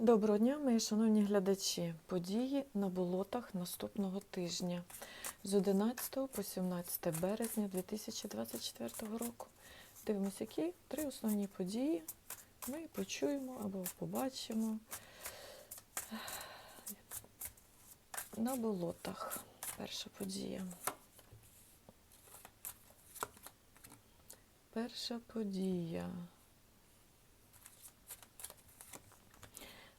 Доброго дня, мої шановні глядачі. Події на болотах наступного тижня з 11 по 17 березня 2024 року. Дивимося, які три основні події ми почуємо або побачимо на болотах. Перша подія. Перша подія.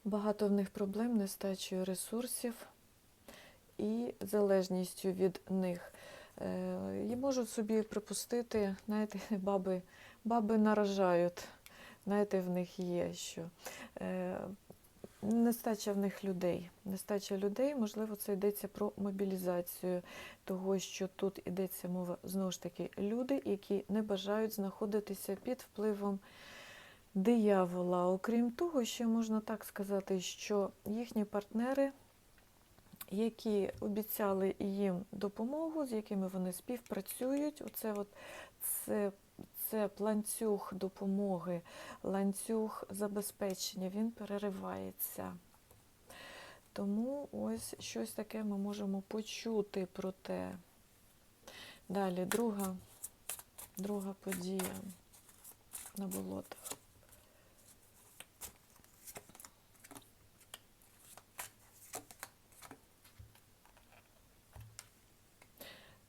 Багато в них проблем нестачею ресурсів і залежністю від них. Е, І можуть собі припустити, знаєте, баби, баби наражають, знаєте, в них є що. Е, Нестача в них людей. Нестача людей, можливо, це йдеться про мобілізацію, того, що тут йдеться мова знову ж таки люди, які не бажають знаходитися під впливом диявола. Окрім того, ще можна так сказати, що їхні партнери, які обіцяли їм допомогу, з якими вони співпрацюють, оце от це, це ланцюг допомоги, ланцюг забезпечення, він переривається. Тому ось щось таке ми можемо почути про те. Далі, друга, друга подія на болотах.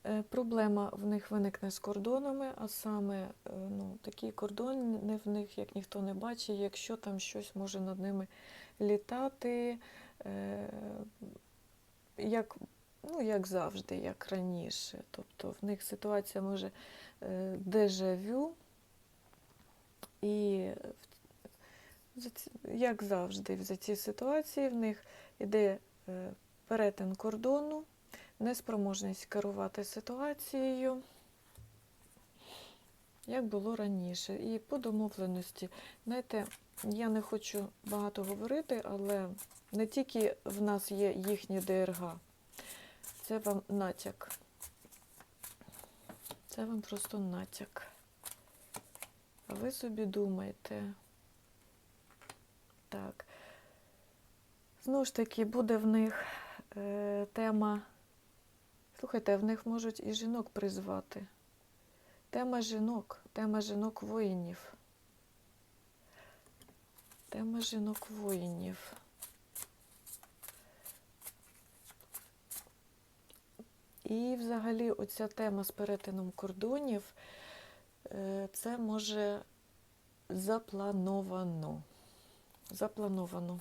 Е, Проблема в них виникне з кордонами, а саме е, ну, такі кордони в них, як ніхто не бачить, якщо там щось може над ними літати, е, як, ну, як завжди, як раніше. Тобто в них ситуація може е, дежавю, і як завжди, за ці ситуації в них йде е, перетин кордону неспроможність керувати ситуацією, як було раніше. І по домовленості, знаєте, я не хочу багато говорити, але не тільки в нас є їхні ДРГ, це вам натяк. Це вам просто натяк. А ви собі думаєте. Так. Знову ж таки, буде в них е, тема Слухайте, в них можуть і жінок призвати. Тема жінок, тема жінок воїнів. Тема жінок воїнів. І взагалі оця тема з перетином кордонів, е, це може заплановано. Заплановано.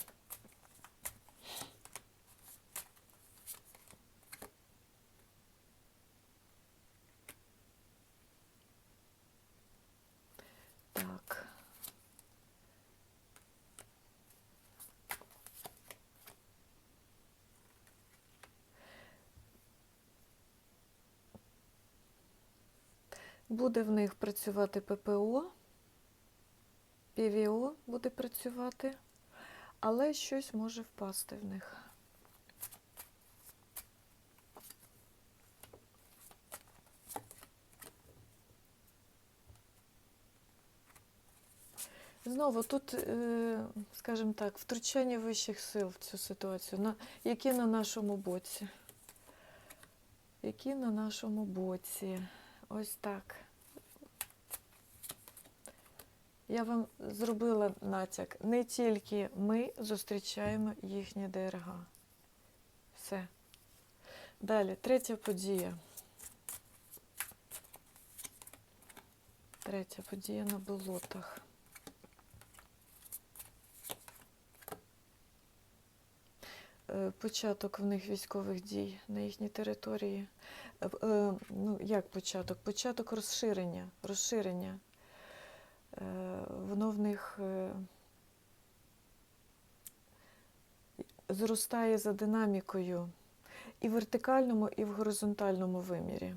Так. Буде в них працювати ППО, ПВО буде працювати, але щось може впасти в них. Знову тут, е, скажімо так, втручання вищих сил в цю ситуацію, які на нашому боці. Які на нашому боці. Ось так. Я вам зробила натяк. Не тільки ми зустрічаємо їхні ДРГ. Все. Далі, третя подія. Третя подія на болотах. Е, Початок в них військових дій на їхній території. Е, Ну, як початок? Початок розширення. розширення. Е, Воно в них е, зростає за динамікою і в вертикальному, і в горизонтальному вимірі.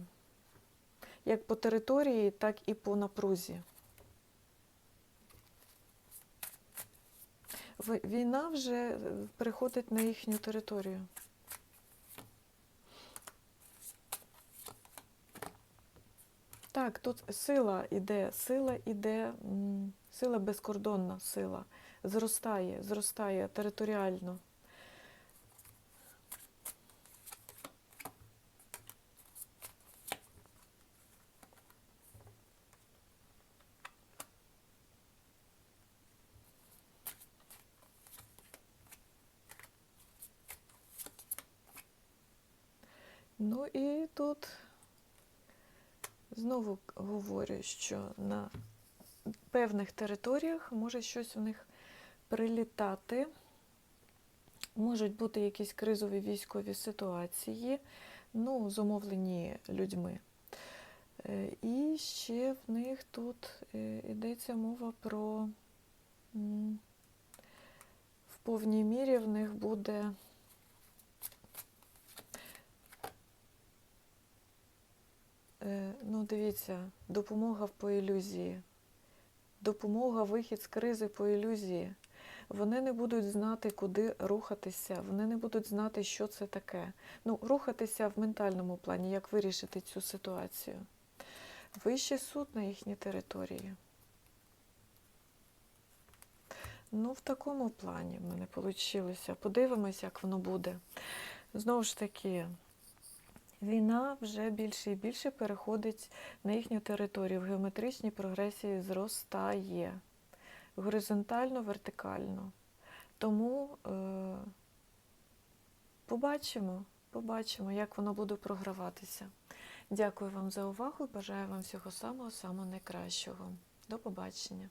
Як по території, так і по напрузі. Війна вже переходить на їхню територію. Так, тут сила іде, сила іде, сила безкордонна сила. зростає, зростає територіально. Ну і тут знову говорю, що на певних територіях може щось в них прилітати. Можуть бути якісь кризові військові ситуації, ну, зумовлені людьми. Е, І ще в них тут е, йдеться мова про в повній мірі в них буде Е, Ну, дивіться, допомога по ілюзії. Допомога, вихід з кризи по ілюзії. Вони не будуть знати, куди рухатися, вони не будуть знати, що це таке. Ну, рухатися в ментальному плані, як вирішити цю ситуацію. Вищий суд на їхній території. Ну, в такому плані в мене вийшло. Подивимось, як воно буде. Знову ж таки, Війна вже більше і більше переходить на їхню територію. В геометричній прогресії зростає горизонтально, вертикально. Тому е, побачимо, побачимо, як воно буде програватися. Дякую вам за увагу. Бажаю вам всього самого самого найкращого. До побачення.